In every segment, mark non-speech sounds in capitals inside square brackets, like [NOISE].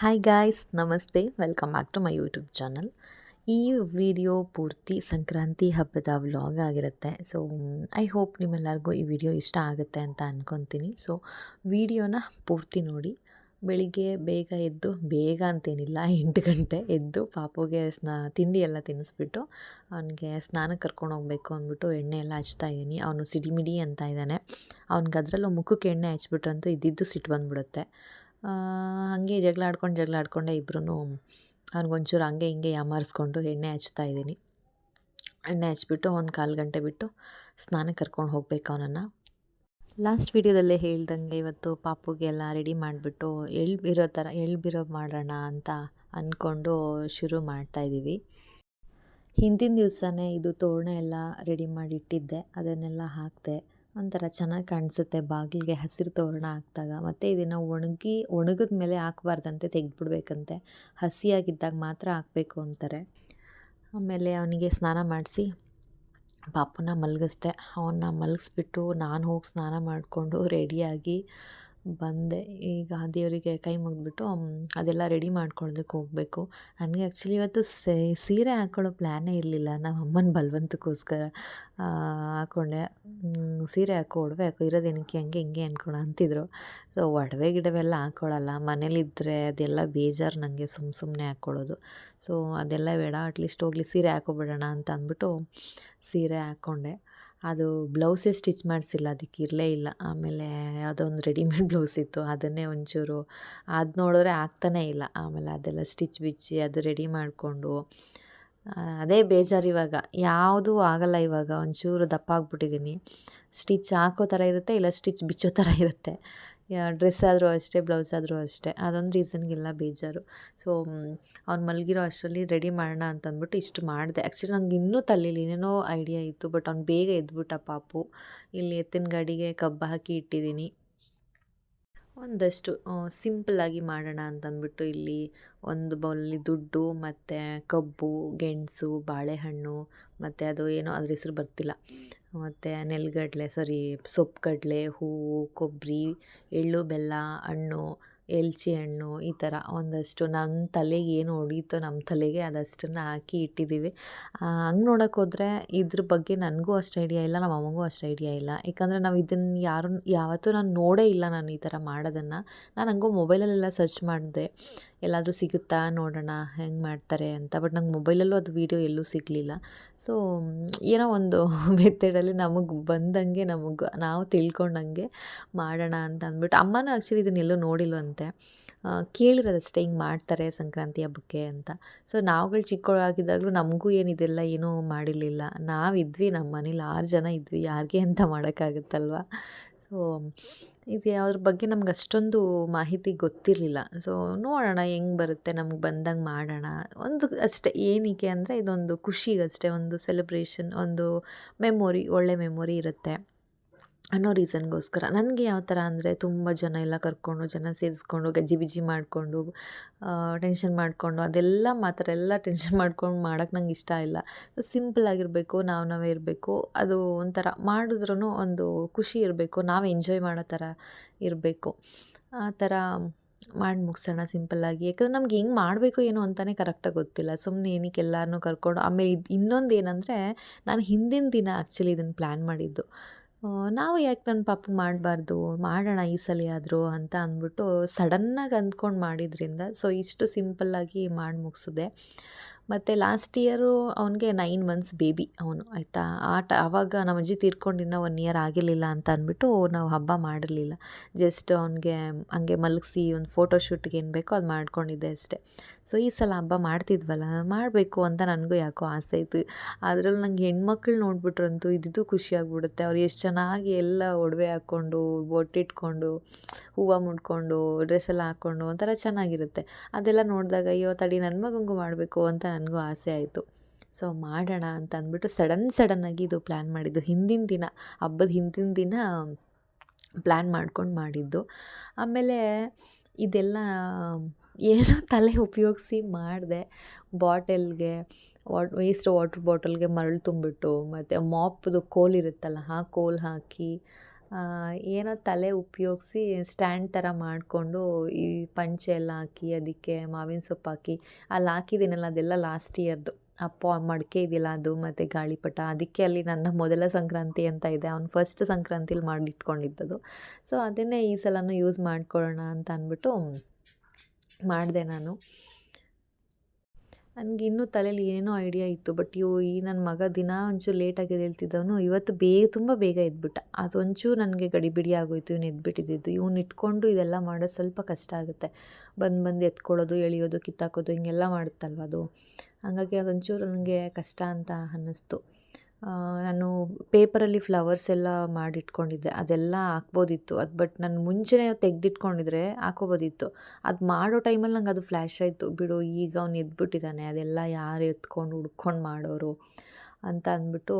Hi guys ನಮಸ್ತೆ. Welcome back to my YouTube channel ಈ video ಪೂರ್ತಿ ಸಂಕ್ರಾಂತಿ ಹಬ್ಬದ ವ್ಲಾಗ್ ಆಗಿರುತ್ತೆ. ಸೊ ಐ ಹೋಪ್ ನಿಮ್ಮೆಲ್ಲರಿಗೂ ಈ ವಿಡಿಯೋ ಇಷ್ಟ ಆಗುತ್ತೆ ಅಂತ ಅಂದ್ಕೊತೀನಿ ಸೊ ವಿಡಿಯೋನ ಪೂರ್ತಿ ನೋಡಿ. ಬೆಳಿಗ್ಗೆ ಬೇಗ ಎದ್ದು, ಬೇಗ ಅಂತೇನಿಲ್ಲ, ಎಂಟು ಗಂಟೆ ಎದ್ದು ಪಾಪುಗೆ ಸ್ನಾ, ತಿಂಡಿ ಎಲ್ಲ ತಿನ್ನಿಸ್ಬಿಟ್ಟು ಅವನಿಗೆ ಸ್ನಾನಕ್ಕೆ ಕರ್ಕೊಂಡು ಹೋಗಬೇಕು ಅಂದ್ಬಿಟ್ಟು ಎಣ್ಣೆ ಎಲ್ಲ ಹಚ್ತಾ ಇದ್ದೀನಿ. ಅವನು ಸಿಡಿಮಿಡಿ ಅಂತ ಇದ್ದಾನೆ. ಅವ್ನಿಗೆ ಅದರಲ್ಲೂ ಮುಖಕ್ಕೆ ಎಣ್ಣೆ ಹಚ್ಬಿಟ್ರಂತೂ ಇದ್ದಿದ್ದು ಸಿಟ್ಟು ಬಂದ್ಬಿಡುತ್ತೆ. ಹಾಗೆ ಜಗಳ ಆಡ್ಕೊಂಡು ಜಗಳ ಆಡ್ಕೊಂಡೆ ಇಬ್ಬರೂ ಅವ್ನಿಗೊಂಚೂರು ಹಂಗೆ ಹಿಂಗೆ ಯಾಮಾರಿಸ್ಕೊಂಡು ಎಣ್ಣೆ ಹಚ್ತಾ ಇದ್ದೀನಿ. ಎಣ್ಣೆ ಹಚ್ಬಿಟ್ಟು ಒಂದು ಕಾಲು ಗಂಟೆ ಬಿಟ್ಟು ಸ್ನಾನಕ್ಕೆ ಕರ್ಕೊಂಡು ಹೋಗ್ಬೇಕು ಅವನನ್ನು. ಲಾಸ್ಟ್ ವೀಡಿಯೋದಲ್ಲೇ ಹೇಳ್ದಂಗೆ ಇವತ್ತು ಪಾಪುಗೆಲ್ಲ ರೆಡಿ ಮಾಡಿಬಿಟ್ಟು ಎಳ್ಳು ಬಿರೋ ಥರ ಎಳ್ಳು ಬಿರೋ ಮಾಡೋಣ ಅಂತ ಅಂದ್ಕೊಂಡು ಶುರು ಮಾಡ್ತಾಯಿದ್ದೀವಿ ಹಿಂದಿನ ದಿವಸನೇ ಇದು ತೋರಣ ಎಲ್ಲ ರೆಡಿ ಮಾಡಿ ಇಟ್ಟಿದ್ದೆ ಅದನ್ನೆಲ್ಲ ಹಾಕಿದೆ. ಒಂಥರ ಚೆನ್ನಾಗಿ ಕಾಣಿಸುತ್ತೆ, ಬಾಗಿಲಿಗೆ ಹಸಿರು ತೋರಣ ಹಾಕಿದಾಗ. ಮತ್ತು ಇದನ್ನು ಒಣಗಿ, ಒಣಗಿದ ಮೇಲೆ ಹಾಕಬಾರ್ದಂತೆ ತೆಗೆದ್ಬಿಡ್ಬೇಕಂತೆ. ಹಸಿಯಾಗಿದ್ದಾಗ ಮಾತ್ರ ಹಾಕಬೇಕು ಅಂತಾರೆ. ಆಮೇಲೆ ಅವನಿಗೆ ಸ್ನಾನ ಮಾಡಿಸಿ, ಪಾಪನ ಮಲಗಿಸ್ದೆ. ಅವನ್ನ ಮಲಗಿಸ್ಬಿಟ್ಟು ನಾನು ಹೋಗಿ ಸ್ನಾನ ಮಾಡಿಕೊಂಡು ರೆಡಿಯಾಗಿ ಬಂದೆ. ಈಗ ದೇವರಿಗೆ ಕೈ ಮುಗಿದ್ಬಿಟ್ಟು ಅದೆಲ್ಲ ರೆಡಿ ಮಾಡ್ಕೊಳ್ಳೋದಕ್ಕೆ ಹೋಗಬೇಕು. ನನಗೆ ಆ್ಯಕ್ಚುಲಿ ಇವತ್ತು ಸೀರೆ ಹಾಕ್ಕೊಳ್ಳೋ ಪ್ಲ್ಯಾನೇ ಇರಲಿಲ್ಲ. ನಮ್ಮ ಅಮ್ಮನ ಬಲವಂತಕ್ಕೋಸ್ಕರ ಹಾಕ್ಕೊಂಡೆ ಸೀರೆ ಹಾಕೋ ಒಡವೆ ಹಾಕೋ ಇರೋದೇನಕ್ಕೆ ಹಂಗೆ ಹಿಂಗೆ ಅನ್ಕೊಳ ಅಂತಿದ್ರು. ಸೊ ಒಡವೆ ಗಿಡವೆಲ್ಲ ಹಾಕ್ಕೊಳ್ಳಲ್ಲ ಮನೇಲಿದ್ದರೆ ಅದೆಲ್ಲ ಬೇಜಾರು ನನಗೆ ಸುಮ್ಮ ಸುಮ್ಮನೆ ಹಾಕ್ಕೊಳ್ಳೋದು ಸೊ ಅದೆಲ್ಲ ಬೇಡ ಅಟ್ಲೀಸ್ಟ್ ಹೋಗ್ಲಿ, ಸೀರೆ ಹಾಕೋಬಿಡೋಣ ಅಂತ ಅಂದ್ಬಿಟ್ಟು ಸೀರೆ ಹಾಕ್ಕೊಂಡೆ ಅದು ಬ್ಲೌಸೇ ಸ್ಟಿಚ್ ಮಾಡಿಸಿಲ್ಲ, ಅದಕ್ಕೆ ಇರಲೇ ಇಲ್ಲ. ಆಮೇಲೆ ಯಾವುದೋ ಒಂದು ರೆಡಿಮೇಡ್ [LAUGHS] ಬ್ಲೌಸ್ ಇತ್ತು, ಅದನ್ನೇ ಒಂಚೂರು ಅದು ನೋಡಿದ್ರೆ ಆಗ್ತಾನೇ ಇಲ್ಲ. ಆಮೇಲೆ ಅದೆಲ್ಲ ಸ್ಟಿಚ್ ಬಿಚ್ಚಿ ಅದು ರೆಡಿ ಮಾಡಿಕೊಂಡು ಅದೇ ಬೇಜಾರು ಇವಾಗ. ಯಾವುದೂ ಆಗಲ್ಲ ಇವಾಗ, ಒಂಚೂರು ದಪ್ಪ ಆಗ್ಬಿಟ್ಟಿದ್ದೀನಿ ಸ್ಟಿಚ್ ಹಾಕೋ ಥರ ಇರುತ್ತೆ, ಇಲ್ಲ ಸ್ಟಿಚ್ ಬಿಚ್ಚೋ ಥರ ಇರುತ್ತೆ. ಡ್ರೆಸ್ ಆದರೂ ಅಷ್ಟೇ, ಬ್ಲೌಸ್ ಆದರೂ ಅಷ್ಟೇ. ಅದೊಂದು ರೀಸನ್ಗೆಲ್ಲ, ಬೇಜಾರು. ಸೊ ಅವ್ನು ಮಲಗಿರೋ ಅಷ್ಟರಲ್ಲಿ ರೆಡಿ ಮಾಡೋಣ ಅಂತಂದ್ಬಿಟ್ಟು ಇಷ್ಟು ಮಾಡಿದೆ. ಆ್ಯಕ್ಚುಲಿ ನಂಗೆ ಇನ್ನೂ ತಲೆಯಲ್ಲಿ ಏನೇನೋ ಐಡಿಯಾ ಇತ್ತು, ಬಟ್ ಅವ್ನು ಬೇಗ ಎದ್ಬಿಟ್ಟ ಪಾಪು. ಇಲ್ಲಿ ಎತ್ತಿನ ಗಾಡಿಗೆ ಕಬ್ಬು ಹಾಕಿ ಇಟ್ಟಿದ್ದೀನಿ. ಒಂದಷ್ಟು ಸಿಂಪಲ್ಲಾಗಿ ಮಾಡೋಣ ಅಂತಂದ್ಬಿಟ್ಟು ಇಲ್ಲಿ ಒಂದು ಬೌಲಲ್ಲಿ ದುಡ್ಡು, ಮತ್ತು ಕಬ್ಬು, ಗೆಣಸು, ಬಾಳೆಹಣ್ಣು, ಮತ್ತು ಅದು ಏನೋ ಅದ್ರ ಹೆಸರು ಬರ್ತಿಲ್ಲ. ಮತ್ತು ನೆಲಗಡಲೆ, ಸಾರಿ ಸೊಪ್ಪು ಕಡಲೆ ಹೂವು, ಕೊಬ್ಬರಿ, ಎಳ್ಳು, ಬೆಲ್ಲ, ಹಣ್ಣು, ಎಲ್ಚಿ ಹಣ್ಣು ಈ ಥರ ಒಂದಷ್ಟು ನನ್ನ ತಲೆಗೆ ಏನು ಹೊಡೀತೋ ನಮ್ಮ ತಲೆಗೆ ಅದಷ್ಟನ್ನು ಹಾಕಿ ಇಟ್ಟಿದ್ದೀವಿ. ಹಂಗೆ ನೋಡೋಕೆ ಹೋದರೆ ಇದ್ರ ಬಗ್ಗೆ ನನಗೂ ಅಷ್ಟು ಐಡಿಯಾ ಇಲ್ಲ, ನಮ್ಮ ಅಮ್ಮಗೂ ಅಷ್ಟು ಐಡಿಯಾ ಇಲ್ಲ. ಯಾಕಂದರೆ ನಾವು ಇದನ್ನು ಯಾರು, ಯಾವತ್ತೂ ನಾನು ನೋಡೇ ಇಲ್ಲ ನಾನು ಈ ಥರ ಮಾಡೋದನ್ನು. ನಾನು ಹಂಗೋ ಮೊಬೈಲಲ್ಲೆಲ್ಲ ಸರ್ಚ್ ಮಾಡಿದೆ. ಎಲ್ಲಾದರೂ ಸಿಗುತ್ತಾ? ನೋಡೋಣ, ಹೆಂಗೆ ಮಾಡ್ತಾರೆ ಅಂತ. ಬಟ್ ನಂಗೆ ಮೊಬೈಲಲ್ಲೂ ಅದು ವೀಡಿಯೋ ಎಲ್ಲೂ ಸಿಗಲಿಲ್ಲ. ಸೊ, ಏನೋ ಒಂದು [LAUGHS] ಮೆಥಡಲ್ಲಿ ನಮಗೆ ಬಂದಂಗೆ ನಮಗೆ, ನಾವು ತಿಳ್ಕೊಂಡಂಗೆ ಮಾಡೋಣ ಅಂತ ಅಂದ್ಬಿಟ್ಟು ಅಮ್ಮನೂ ಆ್ಯಕ್ಚುಲಿ ಇದನ್ನೆಲ್ಲೂ ನೋಡಿಲ್ವಂತೆ. ಕೇಳಿರೋದಷ್ಟೇ ಹಿಂಗೆ ಮಾಡ್ತಾರೆ ಸಂಕ್ರಾಂತಿ ಹಬ್ಬಕ್ಕೆ ಅಂತ. ಸೊ, ನಾವುಗಳು ಚಿಕ್ಕವರಾಗಿದ್ದಾಗಲೂ ನಮಗೂ ಏನಿದೆಲ್ಲ ಏನೂ ಮಾಡಿರಲಿಲ್ಲ. ನಾವಿದ್ವಿ ನಮ್ಮ ಮನೇಲಿ ಆರು ಜನ ಇದ್ವಿ. ಯಾರಿಗೆ ಅಂತ ಮಾಡೋಕ್ಕಾಗುತ್ತಲ್ವ? ಸೊ ಇದು ಅದ್ರ ಬಗ್ಗೆ ನಮ್ಗೆ ಅಷ್ಟೊಂದು ಮಾಹಿತಿ ಗೊತ್ತಿರಲಿಲ್ಲ. ಸೊ ನೋಡೋಣ ಹೆಂಗೆ ಬರುತ್ತೆ, ನಮ್ಗೆ ಬಂದಂಗೆ ಮಾಡೋಣ. ಒಂದು ಅಷ್ಟೇ, ಏನಕ್ಕೆ ಅಂದರೆ ಇದೊಂದು ಖುಷಿಗಷ್ಟೇ ಒಂದು ಸೆಲೆಬ್ರೇಷನ್ ಒಂದು ಮೆಮೊರಿ ಒಳ್ಳೆ ಮೆಮೊರಿ ಇರುತ್ತೆ. ಅನ್ನೋ ರೀಸನ್ಗೋಸ್ಕರ. ನನಗೆ ಯಾವ ಥರ ಅಂದರೆ ತುಂಬ ಜನ ಎಲ್ಲ ಕರ್ಕೊಂಡು, ಜನ ಸೇರಿಸ್ಕೊಂಡು, ಗಜ್ಜಿ ಬಿಜ್ಜಿ ಮಾಡಿಕೊಂಡು ಟೆನ್ಷನ್ ಮಾಡಿಕೊಂಡು, ಅದೆಲ್ಲ ಮಾತ್ರ ಎಲ್ಲ ಟೆನ್ಷನ್ [LAUGHS] ಮಾಡ್ಕೊಂಡು ಮಾಡೋಕ್ಕೆ ನಂಗೆ ಇಷ್ಟ ಇಲ್ಲ. ಸಿಂಪಲ್ ಆಗಿರಬೇಕು, ನಾವು ನಾವೇ ಇರಬೇಕು, ಅದು ಒಂಥರ ಮಾಡಿದ್ರೂ ಒಂದು ಖುಷಿ ಇರಬೇಕು, ನಾವು ಎಂಜಾಯ್ ಮಾಡೋ ಥರ ಇರಬೇಕು. ಆ ಥರ ಮಾಡಿ ಮುಗಿಸೋಣ ಸಿಂಪಲ್ಲಾಗಿ ಯಾಕಂದ್ರೆ ನಮ್ಗೆ ಹೆಂಗೆ ಮಾಡಬೇಕು ಏನು ಅಂತಲೇ ಕರೆಕ್ಟಾಗಿ ಗೊತ್ತಿಲ್ಲ. ಸುಮ್ಮನೆ ಏನಕ್ಕೆ ಎಲ್ಲರನ್ನೂ ಕರ್ಕೊಂಡು, ಆಮೇಲೆ ಇದು ಇನ್ನೊಂದು ಏನಂದರೆ ನಾನು ಹಿಂದಿನ ದಿನ ಆ್ಯಕ್ಚುಲಿ ಇದನ್ನು ಪ್ಲ್ಯಾನ್ ಮಾಡಿದ್ದು. ನಾವು ಯಾಕೆ ನನ್ನ ಪಾಪಗೆ ಮಾಡಬಾರ್ದು? ಮಾಡೋಣ ಈ ಸಲ ಆದರೂ ಅಂತ ಅಂದ್ಬಿಟ್ಟು ಸಡನ್ನಾಗಿ ಅಂದ್ಕೊಂಡು ಮಾಡಿದ್ರಿಂದ, ಸೊ ಇಷ್ಟು ಸಿಂಪಲ್ಲಾಗಿ ಮಾಡಿ ಮುಗಿಸಿದೆ. ಮತ್ತು ಲಾಸ್ಟ್ ಇಯರು ಅವನಿಗೆ ನೈನ್ ಮಂತ್ಸ್ ಬೇಬಿ ಅವನು, ಆಯಿತಾ? ಆಟ ಆವಾಗ ನಮ್ಮ ಅಜ್ಜಿ ತೀರ್ಕೊಂಡು ಇನ್ನೂ ಒನ್ ಇಯರ್ ಆಗಿರಲಿಲ್ಲ ಅಂತ ಅಂದ್ಬಿಟ್ಟು ನಾವು ಹಬ್ಬ ಮಾಡಿರಲಿಲ್ಲ. ಜಸ್ಟ್ ಅವ್ನಿಗೆ ಹಂಗೆ ಮಲಗಿಸಿ ಒಂದು ಫೋಟೋ ಶೂಟ್ಗೆ ಏನು ಬೇಕೋ ಅದು ಮಾಡ್ಕೊಂಡಿದ್ದೆ ಅಷ್ಟೇ. ಸೊ, ಈ ಸಲ ಹಬ್ಬ ಮಾಡ್ತಿದ್ವಲ್ಲ, ಮಾಡಬೇಕು ಅಂತ ನನಗೂ ಯಾಕೋ ಆಸೆ ಇತ್ತು. ಅದರಲ್ಲೂ ನಂಗೆ ಹೆಣ್ಮಕ್ಳು ನೋಡ್ಬಿಟ್ರಂತೂ ಇದ್ದಿದ್ದು ಖುಷಿಯಾಗ್ಬಿಡುತ್ತೆ ಅವ್ರು ಎಷ್ಟು ಚೆನ್ನಾಗಿ ಎಲ್ಲ ಒಡವೆ ಹಾಕ್ಕೊಂಡು, ಬೊಟ್ಟಿಟ್ಕೊಂಡು, ಹೂವು ಮುಡ್ಕೊಂಡು ಡ್ರೆಸ್ ಎಲ್ಲ ಹಾಕ್ಕೊಂಡು ಒಂಥರ ಚೆನ್ನಾಗಿರುತ್ತೆ. ಅದೆಲ್ಲ ನೋಡಿದಾಗ, ಅಯ್ಯೋ, ತಡಿ ನನ್ನ ಮಗಂಗೂ ಮಾಡಬೇಕು ಅಂತ ನನಗೂ ಆಸೆ ಆಯಿತು. ಸೊ, ಮಾಡೋಣ ಅಂತ ಅಂದ್ಬಿಟ್ಟು ಸಡನ್ ಸಡನ್ನಾಗಿ ಇದು ಪ್ಲ್ಯಾನ್ ಮಾಡಿದ್ದು. ಹಿಂದಿನ ದಿನ, ಹಬ್ಬದ ಹಿಂದಿನ ದಿನ ಪ್ಲ್ಯಾನ್ ಮಾಡ್ಕೊಂಡು ಮಾಡಿದ್ದು. ಆಮೇಲೆ ಇದೆಲ್ಲ ಏನೋ ತಲೆ ಉಪಯೋಗಿಸಿ ಮಾಡಿದೆ ಬಾಟಲ್ಗೆ, ವಾಟ್ ವೇಸ್ಟ್ ವಾಟ್ರ್ ಬಾಟಲ್ಗೆ ಮರಳು ತುಂಬಿಟ್ಟು, ಮತ್ತು ಮಾಪ್ದು ಕೋಲ್ ಇರುತ್ತಲ್ಲ, ಆ ಕೋಲ್ ಹಾಕಿ ಏನೋ ತಲೆ ಉಪಯೋಗಿಸಿ ಸ್ಟ್ಯಾಂಡ್ ಥರ ಮಾಡಿಕೊಂಡು ಈ ಪಂಚೆ ಎಲ್ಲ ಹಾಕಿ, ಅದಕ್ಕೆ ಮಾವಿನ ಸೊಪ್ಪು ಹಾಕಿ, ಅಲ್ಲಿ ಹಾಕಿದ್ದೀನಲ್ಲ, ಅದೆಲ್ಲ ಲಾಸ್ಟ್ ಇಯರ್ದು ಅಪ್ಪ ಪಾ ಮಡಿಕೆ ಇದೆಯಲ್ಲ ಅದು, ಮತ್ತು ಗಾಳಿಪಟ, ಅದಕ್ಕೆ ಅಲ್ಲಿ ನನ್ನ ಮೊದಲ ಸಂಕ್ರಾಂತಿ ಅಂತ ಇದೆ, ಅವ್ನು ಫಸ್ಟ್ ಸಂಕ್ರಾಂತಿಲಿ ಮಾಡಿಟ್ಕೊಂಡಿದ್ದದು ಸೊ ಅದನ್ನೇ ಈ ಸಲನೂ ಯೂಸ್ ಮಾಡ್ಕೊಳ್ಳೋಣ ಅಂತ ಅಂದ್ಬಿಟ್ಟು ಮಾಡಿದೆ ನಾನು. ನನಗೆ ಇನ್ನೂ ತಲೆಯಲ್ಲಿ ಏನೇನೋ ಐಡಿಯಾ ಇತ್ತು ಬಟ್ ಇವು ಈ ನನ್ನ ಮಗ ದಿನ ಒಂಚೂರು ಲೇಟಾಗಿ ಎದ್ದೇಳ್ತಿದ್ದವನು, ಇವತ್ತು ಬೇಗ ತುಂಬ ಬೇಗ ಎದ್ಬಿಟ್ಟ. ಅದೊಂಚೂರು ನನಗೆ ಗಡಿಬಿಡಿ ಆಗೋಯ್ತು, ಇವ್ನು ಎದ್ಬಿಟ್ಟಿದ್ದು. ಇವ್ನು ಇಟ್ಕೊಂಡು ಇದೆಲ್ಲ ಮಾಡೋದು ಸ್ವಲ್ಪ ಕಷ್ಟ ಆಗುತ್ತೆ. ಬಂದು ಬಂದು ಎತ್ಕೊಳ್ಳೋದು, ಎಳೆಯೋದು, ಕಿತ್ತಾಕೋದು, ಹಿಂಗೆಲ್ಲ ಮಾಡುತ್ತಲ್ವ ಅದು? ಹಾಗಾಗಿ ಅದೊಂಚೂರು ನನಗೆ ಕಷ್ಟ ಅಂತ ಅನ್ನಿಸ್ತು. ನಾನು ಪೇಪರಲ್ಲಿ ಫ್ಲವರ್ಸ್ ಎಲ್ಲ ಮಾಡಿಟ್ಕೊಂಡಿದ್ದೆ. ಅದೆಲ್ಲ ಹಾಕ್ಬೋದಿತ್ತು. ಅದು ಬಟ್ ನಾನು ಮುಂಚೆನೇ ತೆಗೆದಿಟ್ಕೊಂಡಿದ್ರೆ ಹಾಕೋಬೋದಿತ್ತು ಅದು ಮಾಡೋ ಟೈಮಲ್ಲಿ ನಂಗೆ ಅದು ಫ್ಲ್ಯಾಶ್ ಆಯಿತು. ಬಿಡು, ಈಗ ಅವ್ನು ಎದ್ಬಿಟ್ಟಿದ್ದಾನೆ ಅದೆಲ್ಲ ಯಾರು ಎತ್ಕೊಂಡು ಹುಡ್ಕೊಂಡು ಮಾಡೋರು ಅಂತ ಅಂದ್ಬಿಟ್ಟು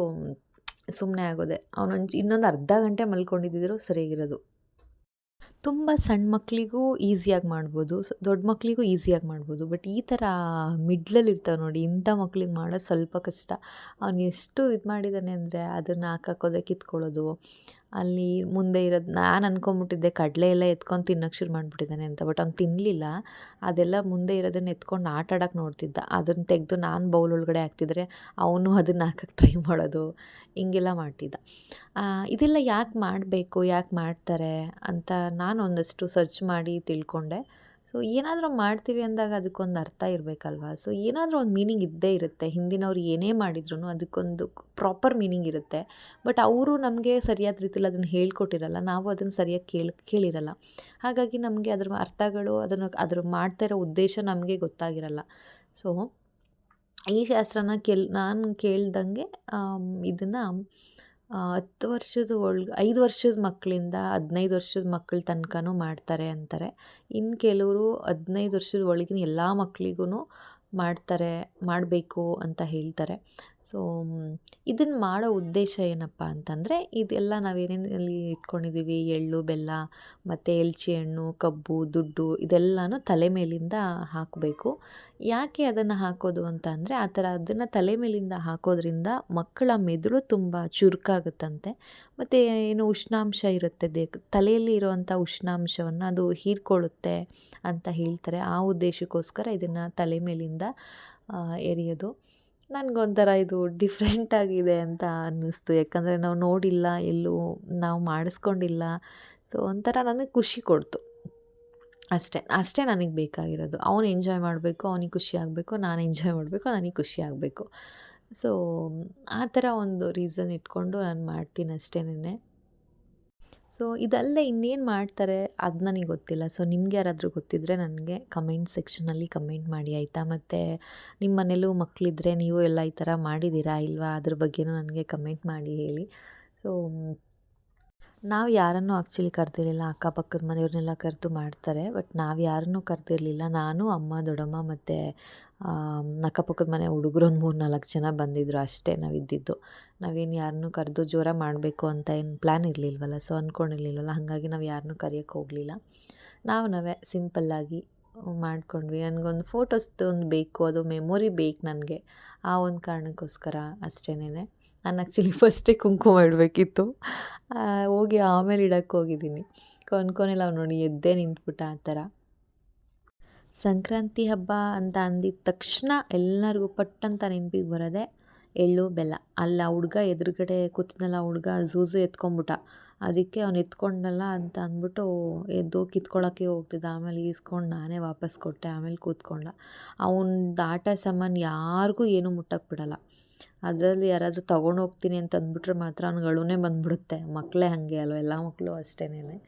ಸುಮ್ಮನೆ ಆಗೋದೆ. ಅವನೊಂದು ಇನ್ನೊಂದು ಅರ್ಧ ಗಂಟೆ ಮಲ್ಕೊಂಡಿದ್ದಿದ್ರು ಸರಿಯಾಗಿರೋದು. ತುಂಬ ಸಣ್ಣ ಮಕ್ಕಳಿಗೂ ಈಸಿಯಾಗಿ ಮಾಡ್ಬೋದು ದೊಡ್ಡ ಮಕ್ಕಳಿಗೂ ಈಸಿಯಾಗಿ ಮಾಡ್ಬೋದು, ಬಟ್ ಈ ಥರ ಮಿಡ್ಲಲ್ಲಿ ಇರ್ತಾವೆ ನೋಡಿ, ಇಂಥ ಮಕ್ಳಿಗೆ ಮಾಡೋದು ಸ್ವಲ್ಪ ಕಷ್ಟ. ಅವನು ಎಷ್ಟು ಇದು ಮಾಡಿದ್ದಾನೆ ಅಂದರೆ ಅದನ್ನು ಹಾಕಾಕೋದೆ ಕಿತ್ಕೊಳ್ಳೋದು ಅಲ್ಲಿ ಮುಂದೆ ಇರೋದು ನಾನು ಅನ್ಕೊಂಬಿಟ್ಟಿದ್ದೆ, ಕಡಲೆ ಎಲ್ಲ ಎತ್ಕೊಂಡು ತಿನ್ನೋಕೆ ಶುರು ಮಾಡಿಬಿಟ್ಟಿದ್ದಾನೆ ಅಂತ, ಬಟ್ ಅವ್ನು ತಿನ್ನಲಿಲ್ಲ ಅದೆಲ್ಲ ಮುಂದೆ ಇರೋದನ್ನು ಎತ್ಕೊಂಡು ಆಟ ಆಡೋಕೆ ನೋಡ್ತಿದ್ದ. ಅದನ್ನು ತೆಗೆದು ನಾನು ಬೌಲ್ ಒಳಗಡೆ ಹಾಕ್ತಿದ್ರೆ ಅವನು ಅದನ್ನು ಹಾಕಕ್ಕೆ ಟ್ರೈ ಮಾಡೋದು, ಹಿಂಗೆಲ್ಲ ಮಾಡ್ತಿದ್ದ. ಇದೆಲ್ಲ ಯಾಕೆ ಮಾಡಬೇಕು, ಯಾಕೆ ಮಾಡ್ತಾರೆ ಅಂತ ನಾನು ಒಂದಷ್ಟು ಸರ್ಚ್ ಮಾಡಿ ತಿಳ್ಕೊಂಡೆ. ಸೊ, ಏನಾದರೂ ಮಾಡ್ತೀವಿ ಅಂದಾಗ ಅದಕ್ಕೊಂದು ಅರ್ಥ ಇರಬೇಕಲ್ವ? ಸೊ, ಏನಾದರೂ ಒಂದು ಮೀನಿಂಗ್ ಇದ್ದೇ ಇರುತ್ತೆ. ಹಿಂದಿನವ್ರು ಏನೇ ಮಾಡಿದ್ರು ಅದಕ್ಕೊಂದು ಪ್ರಾಪರ್ ಮೀನಿಂಗ್ ಇರುತ್ತೆ. ಬಟ್ ಅವರು ನಮಗೆ ಸರಿಯಾದ ರೀತಿಯಲ್ಲಿ ಅದನ್ನು ಹೇಳ್ಕೊಟ್ಟಿರಲ್ಲ. ನಾವು ಅದನ್ನು ಸರಿಯಾಗಿ ಕೇಳಿ, ಕೇಳಿರಲ್ಲ. ಹಾಗಾಗಿ ನಮಗೆ ಅದ್ರ ಅರ್ಥಗಳು, ಅದನ್ನು ಅದ್ರ ಮಾಡ್ತಾ ಇರೋ ಉದ್ದೇಶ ನಮಗೆ ಗೊತ್ತಾಗಿರಲ್ಲ. ಸೊ ಈ ಶಾಸ್ತ್ರನ ಕೆಲ್ ನಾನು ಕೇಳ್ದಂಗೆ ಇದನ್ನು ಹತ್ತು ವರ್ಷದ ಒಳಗೆ ಐದು ವರ್ಷದ ಮಕ್ಕಳಿಂದ ಹದಿನೈದು ವರ್ಷದ ಮಕ್ಕಳ ತನಕನೂ ಮಾಡ್ತಾರೆ ಅಂತಾರೆ. ಇನ್ನು ಕೆಲವರು ಹದಿನೈದು ವರ್ಷದ ಒಳಗಿನ ಎಲ್ಲ ಮಕ್ಕಳಿಗೂ ಮಾಡ್ತಾರೆ, ಮಾಡಬೇಕು ಅಂತ ಹೇಳ್ತಾರೆ. ಸೊ ಇದನ್ನು ಮಾಡೋ ಉದ್ದೇಶ ಏನಪ್ಪ ಅಂತಂದರೆ, ಇದೆಲ್ಲ ನಾವೇನೇನಲ್ಲಿ ಇಟ್ಕೊಂಡಿದ್ದೀವಿ ಎಳ್ಳು, ಬೆಲ್ಲ, ಮತ್ತು ಎಲ್ಚಿ ಹಣ್ಣು, ಕಬ್ಬು, ದುಡ್ಡು ಇದೆಲ್ಲನೂ ತಲೆ ಮೇಲಿಂದ ಹಾಕಬೇಕು. ಯಾಕೆ ಅದನ್ನು ಹಾಕೋದು ಅಂತ ಅಂದರೆ, ಆ ಥರ ಅದನ್ನು ತಲೆ ಮೇಲಿಂದ ಹಾಕೋದ್ರಿಂದ ಮಕ್ಕಳ ಮೆದುಳು ತುಂಬ ಚುರುಕಾಗುತ್ತಂತೆ. ಮತ್ತು ಏನು ಉಷ್ಣಾಂಶ ಇರುತ್ತೆ, ದೇ, ತಲೆಯಲ್ಲಿ ಇರುವಂಥ ಉಷ್ಣಾಂಶವನ್ನು ಅದು ಹೀರ್ಕೊಳ್ಳುತ್ತೆ ಅಂತ ಹೇಳ್ತಾರೆ. ಆ ಉದ್ದೇಶಕ್ಕೋಸ್ಕರ ಇದನ್ನು ತಲೆ ಮೇಲಿಂದ ಎರಿಯೋದು. ನನಗೊಂಥರ ಇದು ಡಿಫ್ರೆಂಟ್ ಆಗಿದೆ ಅಂತ ಅನ್ನಿಸ್ತು. ಯಾಕಂದರೆ ನಾವು ನೋಡಿಲ್ಲ, ಎಲ್ಲೂ ನಾವು ಮಾಡಿಸ್ಕೊಂಡಿಲ್ಲ. ಸೊ ಒಂಥರ ನನಗೆ ಖುಷಿ ಕೊಡ್ತು. ಅಷ್ಟೇ ಅಷ್ಟೇ ನನಗೆ ಬೇಕಾಗಿರೋದು. ಅವನು ಎಂಜಾಯ್ ಮಾಡಬೇಕು, ಅವನಿಗೆ ಖುಷಿ ಆಗಬೇಕು, ನಾನು ಎಂಜಾಯ್ ಮಾಡಬೇಕು, ನನಗೆ ಖುಷಿ ಆಗಬೇಕು. ಸೊ ಆ ಥರ ಒಂದು ರೀಸನ್ ಇಟ್ಕೊಂಡು ನಾನು ಮಾಡ್ತೀನಿ ಅಷ್ಟೇನೆ ಸೊ, ಇದಲ್ಲದೆ ಇನ್ನೇನು ಮಾಡ್ತಾರೆ? ಅದು ನನಗೆ ಗೊತ್ತಿಲ್ಲ. ಸೊ, ನಿಮ್ಗೆ ಯಾರಾದರೂ ಗೊತ್ತಿದ್ದರೆ ನನಗೆ ಕಮೆಂಟ್ ಸೆಕ್ಷನಲ್ಲಿ ಕಮೆಂಟ್ ಮಾಡಿ, ಆಯಿತಾ? ಮತ್ತು ನಿಮ್ಮ ಮನೇಲೂ ಮಕ್ಕಳಿದ್ರೆ ನೀವು ಎಲ್ಲ ಈ ಥರ ಮಾಡಿದ್ದೀರಾ ಇಲ್ವಾ? ಅದ್ರ ಬಗ್ಗೆನೂ ನನಗೆ ಕಮೆಂಟ್ ಮಾಡಿ ಹೇಳಿ. ಸೊ, ನಾವು ಯಾರನ್ನು ಆ್ಯಕ್ಚುಲಿ ಕರೆದಿರಲಿಲ್ಲ. ಅಕ್ಕಪಕ್ಕದ ಮನೆಯವ್ರನ್ನೆಲ್ಲ ಕರೆದು ಮಾಡ್ತಾರೆ. ಬಟ್ ನಾವು ಯಾರನ್ನೂ ಕರೆದಿರಲಿಲ್ಲ. ನಾನು, ಅಮ್ಮ, ದೊಡ್ಡಮ್ಮ ಮತ್ತು ಅಕ್ಕಪಕ್ಕದ ಮನೆ ಹುಡುಗರು ಒಂದು ಮೂರು ನಾಲ್ಕು ಜನ ಬಂದಿದ್ದರು ಅಷ್ಟೇ ನಾವಿದ್ದಿದ್ದು ನಾವೇನು ಯಾರನ್ನೂ ಕರೆದು ಜೋರಾಗಿ ಮಾಡಬೇಕು ಅಂತ ಏನು ಪ್ಲ್ಯಾನ್ ಇರಲಿಲ್ವಲ್ಲ ಸೊ ಅಂದ್ಕೊಂಡಿರ್ಲಿಲ್ವಲ್ಲ ಹಾಗಾಗಿ ನಾವು ಯಾರನ್ನೂ ಕರೆಯೋಕ್ಕೆ ಹೋಗಲಿಲ್ಲ. ನಾವು ನಾವೇ ಸಿಂಪಲ್ಲಾಗಿ ಮಾಡ್ಕೊಂಡ್ವಿ. ನನಗೊಂದು ಫೋಟೋಸ್ದು ಒಂದು ಬೇಕು, ಅದು ಮೆಮೊರಿ ಬೇಕು ನನಗೆ. ಆ ಒಂದು ಕಾರಣಕ್ಕೋಸ್ಕರ ಅಷ್ಟೇನೆ ನಾನು ಆ್ಯಕ್ಚುಲಿ ಫಸ್ಟೇ ಕುಂಕುಮ ಇಡಬೇಕಿತ್ತು. ಹೋಗಿ ಆಮೇಲೆ ಇಡಕ್ಕೆ ಹೋಗಿದ್ದೀನಿ. ಕೊನೆಲ್ಲ ನೋಡಿ ಎದ್ದೇ ನಿಂತ್ಬಿಟ್ಟ ಆ ಥರ. ಸಂಕ್ರಾಂತಿ ಹಬ್ಬ ಅಂತ ಅಂದಿದ ತಕ್ಷಣ ಎಲ್ಲರಿಗೂ ಪಟ್ಟಂತ ನೆನಪಿಗೆ ಬರೋದೆ ಎಳ್ಳು, ಬೆಲ್ಲ. ಅಲ್ಲ, ಹುಡ್ಗ ಎದುರುಗಡೆ ಕೂತಿದ್ನಲ್ಲ, ಹುಡ್ಗ ಝೂಝು ಎತ್ಕೊಂಬಿಟ್ಟ. ಅದಕ್ಕೆ ಅವ್ನು ಎತ್ಕೊಂಡಲ್ಲ ಅಂತ ಅಂದ್ಬಿಟ್ಟು ಎದ್ದು ಕಿತ್ಕೊಳ್ಳೋಕೆ ಹೋಗ್ತಿದ್ದ. ಆಮೇಲೆ ಈಸ್ಕೊಂಡು ನಾನೇ ವಾಪಸ್ ಕೊಟ್ಟೆ, ಆಮೇಲೆ ಕೂತ್ಕೊಂಡ. ಅವ್ನ ದಾಟ ಸಾಮಾನು ಯಾರಿಗೂ ಏನೂ ಮುಟ್ಟಕ್ಕೆ ಬಿಡಲ್ಲ. ಅದರಲ್ಲಿ ಯಾರಾದರೂ ತೊಗೊಂಡು ಹೋಗ್ತೀನಿ ಅಂತ ಅಂದ್ಬಿಟ್ರೆ ಮಾತ್ರ ಅವ್ನಿಗೆ ಬಂದುಬಿಡುತ್ತೆ. ಮಕ್ಕಳೇ ಹಾಗೆ ಅಲ್ವ? ಎಲ್ಲ ಮಕ್ಕಳು ಅಷ್ಟೇನೆ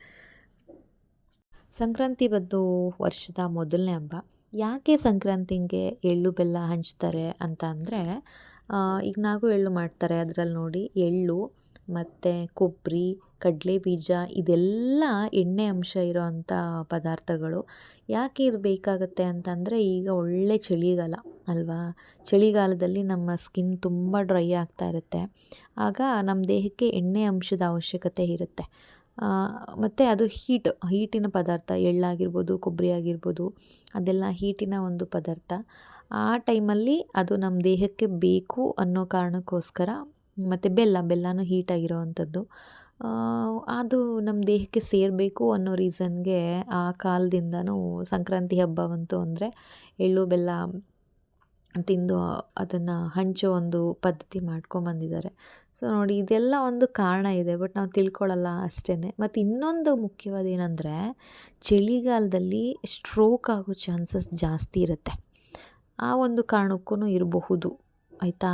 ಸಂಕ್ರಾಂತಿ ಬಂದು ವರ್ಷದ ಮೊದಲನೇ ಹಬ್ಬ. ಯಾಕೆ ಸಂಕ್ರಾಂತಿಗೆ ಎಳ್ಳು ಬೆಲ್ಲ ಹಂಚ್ತಾರೆ ಅಂತ ಅಂದರೆ ಈಗ ನಾವು ಎಳ್ಳು ಮಾಡ್ತಾರೆ ಅದರಲ್ಲಿ ನೋಡಿ. ಎಳ್ಳು ಮತ್ತು ಕೊಬ್ಬರಿ ಕಡಲೆ ಬೀಜ ಇದೆಲ್ಲ ಎಣ್ಣೆ ಅಂಶ ಇರೋವಂಥ ಪದಾರ್ಥಗಳು. ಯಾಕೆ ಇದು ಬೇಕಾಗುತ್ತೆ ಅಂತಂದರೆ ಈಗ ಒಳ್ಳೆ ಚಳಿಗಾಲ ಅಲ್ವಾ? ಚಳಿಗಾಲದಲ್ಲಿ ನಮ್ಮ ಸ್ಕಿನ್ ತುಂಬ ಡ್ರೈ ಆಗ್ತಾ ಇರುತ್ತೆ. ಆಗ ನಮ್ಮ ದೇಹಕ್ಕೆ ಎಣ್ಣೆ ಅಂಶದ ಅವಶ್ಯಕತೆ ಇರುತ್ತೆ. ಮತ್ತು ಅದು ಹೀಟ್, ಹೀಟಿನ ಪದಾರ್ಥ, ಎಳ್ಳಾಗಿರ್ಬೋದು ಕೊಬ್ಬರಿ ಆಗಿರ್ಬೋದು ಅದೆಲ್ಲ ಹೀಟಿನ ಒಂದು ಪದಾರ್ಥ. ಆ ಟೈಮಲ್ಲಿ ಅದು ನಮ್ಮ ದೇಹಕ್ಕೆ ಬೇಕು ಅನ್ನೋ ಕಾರಣಕ್ಕೋಸ್ಕರ ಮತ್ತು ಬೆಲ್ಲ, ಬೆಲ್ಲನೂ ಹೀಟಾಗಿರೋ ಅಂಥದ್ದು ಅದು ನಮ್ಮ ದೇಹಕ್ಕೆ ಸೇರಬೇಕು ಅನ್ನೋ ರೀಸನ್ಗೆ ಆ ಕಾಲದಿಂದನೂ ಸಂಕ್ರಾಂತಿ ಹಬ್ಬ ಬಂತು ಅಂದರೆ ಎಳ್ಳು, ಬೆಲ್ಲ ತಿಂದು ಅದನ್ನು ಹಂಚೋ ಒಂದು ಪದ್ಧತಿ ಮಾಡ್ಕೊಂಬಂದಿದ್ದಾರೆ. ಸೊ ನೋಡಿ, ಇದೆಲ್ಲ ಒಂದು ಕಾರಣ ಇದೆ, ಬಟ್ ನಾವು ತಿಳ್ಕೊಳ್ಳಲ್ಲ ಅಷ್ಟೇ ಮತ್ತು ಇನ್ನೊಂದು ಮುಖ್ಯವಾದ ಏನಂದರೆ ಚಳಿಗಾಲದಲ್ಲಿ ಸ್ಟ್ರೋಕ್ ಆಗೋ ಚಾನ್ಸಸ್ ಜಾಸ್ತಿ ಇರುತ್ತೆ. ಆ ಒಂದು ಕಾರಣಕ್ಕೂ ಇರಬಹುದು, ಆಯಿತಾ?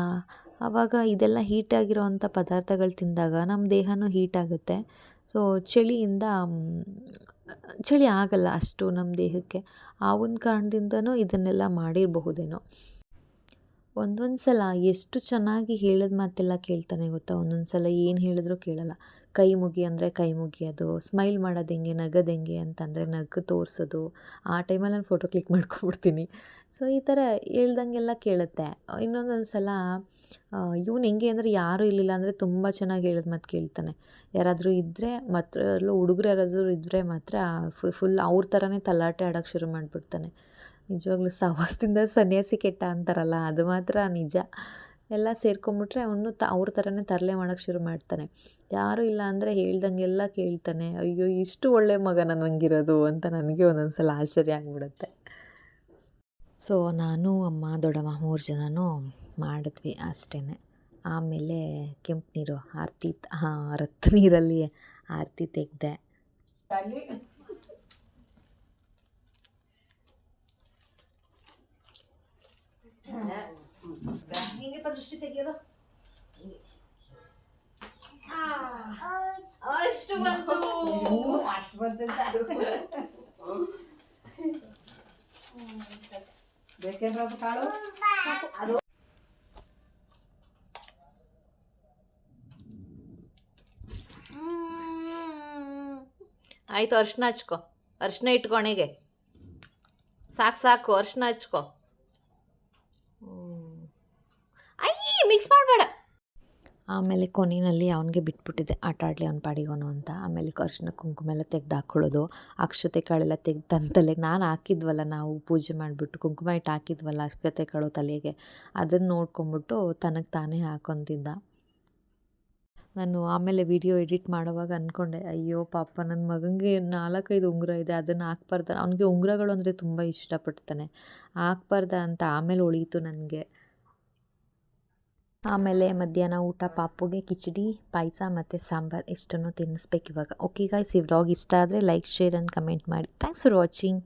ಆವಾಗ ಇದೆಲ್ಲ ಹೀಟಾಗಿರೋವಂಥ ಪದಾರ್ಥಗಳು ತಿಂದಾಗ ನಮ್ಮ ದೇಹನೂ ಹೀಟ್ ಆಗುತ್ತೆ. ಸೊ ಚಳಿಯಿಂದ, ಚಳಿ ಆಗಲ್ಲ ಅಷ್ಟು ನಮ್ಮ ದೇಹಕ್ಕೆ. ಆ ಒಂದು ಕಾರಣದಿಂದನೂ ಇದನ್ನೆಲ್ಲ ಮಾಡಿರಬಹುದೇನೋ. ಒಂದೊಂದು ಸಲ ಎಷ್ಟು ಚೆನ್ನಾಗಿ ಹೇಳಿದ ಮಾತೆಲ್ಲ ಕೇಳ್ತಾನೆ ಗೊತ್ತಾ? ಒಂದೊಂದು ಸಲ ಏನು ಹೇಳಿದ್ರು ಕೇಳಲ್ಲ. ಕೈ ಮುಗಿ ಅಂದರೆ ಕೈ ಮುಗಿಯೋದು ಸ್ಮೈಲ್ ಮಾಡೋದು ಹೆಂಗೆ, ನಗೋದು ಹೆಂಗೆ ಅಂತಂದರೆ ನಗು ತೋರಿಸೋದು. ಆ ಟೈಮಲ್ಲಿ ನಾನು ಫೋಟೋ ಕ್ಲಿಕ್ ಮಾಡ್ಕೊಬಿಡ್ತೀನಿ ಸೊ ಈ ಥರ ಹೇಳ್ದಂಗೆಲ್ಲ ಕೇಳುತ್ತೆ. ಇನ್ನೊಂದೊಂದು ಸಲ ಇವನು ಹೆಂಗೆ ಅಂದರೆ ಯಾರೂ ಇರಲಿಲ್ಲ ಅಂದರೆ ತುಂಬ ಚೆನ್ನಾಗಿ ಹೇಳಿದ ಮಾತು ಕೇಳ್ತಾನೆ. ಯಾರಾದರೂ ಇದ್ದರೆ ಮಾತ್ರ ಹುಡುಗರು ಯಾರಾದರೂ ಇದ್ದರೆ ಮಾತ್ರ ಫುಲ್ ಅವ್ರ ಥರನೇ ತಲಾಟೆ ಆಡೋಕ್ಕೆ ಶುರು ಮಾಡಿಬಿಡ್ತಾನೆ. ನಿಜವಾಗ್ಲೂ ಸಹವಾಸದಿಂದ ಸನ್ಯಾಸಿ ಕೆಟ್ಟ ಅಂತಾರಲ್ಲ, ಅದು ಮಾತ್ರ ನಿಜ. ಎಲ್ಲ ಸೇರ್ಕೊಂಬಿಟ್ರೆ ಅವನು ತ, ಅವ್ರ ಥರನೇ ತರಲೆ ಮಾಡೋಕ್ಕೆ ಶುರು ಮಾಡ್ತಾನೆ. ಯಾರೂ ಇಲ್ಲ ಅಂದರೆ ಹೇಳ್ದಂಗೆಲ್ಲ ಕೇಳ್ತಾನೆ, ಅಯ್ಯೋ, ಇಷ್ಟು ಒಳ್ಳೆ ಮಗನ ನನಗಿರೋದು ಅಂತ ನನಗೆ ಒಂದೊಂದು ಸಲ ಆಶ್ಚರ್ಯ ಆಗಿಬಿಡುತ್ತೆ. ಸೊ, ನಾನು, ಅಮ್ಮ, ದೊಡ್ಡಮ್ಮ ಮೂರು ಜನನೂ ಮಾಡಿದ್ವಿ ಅಷ್ಟೇ ಆಮೇಲೆ ಕೆಂಪು ನೀರು, ಆರತಿ, ಹಾಂ, ರತ್ತು ನೀರಲ್ಲಿ ಆರತಿ ತೆಗೆದೆ. ಹೆಂಗಪ್ಪ ದೃಷ್ಟಿ ತೆಗಿಯೋದು ಅಷ್ಟು ಬಂತು ಅಷ್ಟು ಬಂದಂತ ಬೇಕೇನ್ರ ಅದು ಕಾಳು ಅದು ಆಯಿತು ಅರ್ಶಿನ ಹಚ್ಕೊ ಅರ್ಶಿನ ಇಟ್ಕೊಣಿಗೆ ಸಾಕು ಸಾಕು ಅರ್ಶಿನ ಹಚ್ಕೊ ಅಯ್ಯ ಮಿಕ್ಸ್ ಮಾಡಬೇಡ. ಆಮೇಲೆ ಕೊನೆಯಲ್ಲಿ ಅವನಿಗೆ ಬಿಟ್ಬಿಟ್ಟಿದ್ದೆ ಆಟ ಆಡಲಿ ಅವ್ನ ಪಾಡಿಗೋನು ಅಂತ. ಆಮೇಲೆ ಅರ್ಶಿನ ಕುಂಕುಮ ಎಲ್ಲ ತೆಗ್ದು ಹಾಕ್ಕೊಳ್ಳೋದು ಅಕ್ಷತೆ ಕಾಳೆಲ್ಲ ತೆಗ್ದು ತನ್ನ ತಲೆಗೆ ನಾನು ಹಾಕಿದ್ವಲ್ಲ, ನಾವು ಪೂಜೆ ಮಾಡಿಬಿಟ್ಟು ಕುಂಕುಮ ಇಟ್ಟು ಹಾಕಿದ್ವಲ್ಲ ಅಕ್ಷತೆ ಕಾಳು ತಲೆಗೆ. ಅದನ್ನು ನೋಡ್ಕೊಂಬಿಟ್ಟು ತನಗೆ ತಾನೇ ಹಾಕೊತಿದ್ದ. ನಾನು ಆಮೇಲೆ ವಿಡಿಯೋ ಎಡಿಟ್ ಮಾಡೋವಾಗ ಅಂದ್ಕೊಂಡೆ ಅಯ್ಯೋ ಪಾಪ ನನ್ನ ಮಗನಿಗೆ ನಾಲ್ಕೈದು ಉಂಗುರ ಇದೆ, ಅದನ್ನು ಹಾಕ್ಬಾರ್ದ. ಅವನಿಗೆ ಉಂಗುರಗಳು ಅಂದರೆ ತುಂಬ ಇಷ್ಟಪಡ್ತಾನೆ. ಹಾಕ್ಬಾರ್ದ ಅಂತ ಆಮೇಲೆ ಉಳೀತು ನನಗೆ. ಆಮೇಲೆ ಮಧ್ಯಾಹ್ನ ಊಟ ಪಾಪುಗೆ, ಕಿಚಡಿ, ಪಾಯಸ ಮತ್ತು ಸಾಂಬಾರು ಇಷ್ಟನ್ನು ತಿನ್ನಿಸ್ಬೇಕು ಇವಾಗ. ಓಕೆ ಗಾಯ್ಸ್ ಈ ವ್ಲಾಗ್ ಇಷ್ಟ ಆದರೆ ಲೈಕ್ ಶೇರ್ ಆ್ಯಂಡ್ ಕಮೆಂಟ್ ಮಾಡಿ. Thanks for watching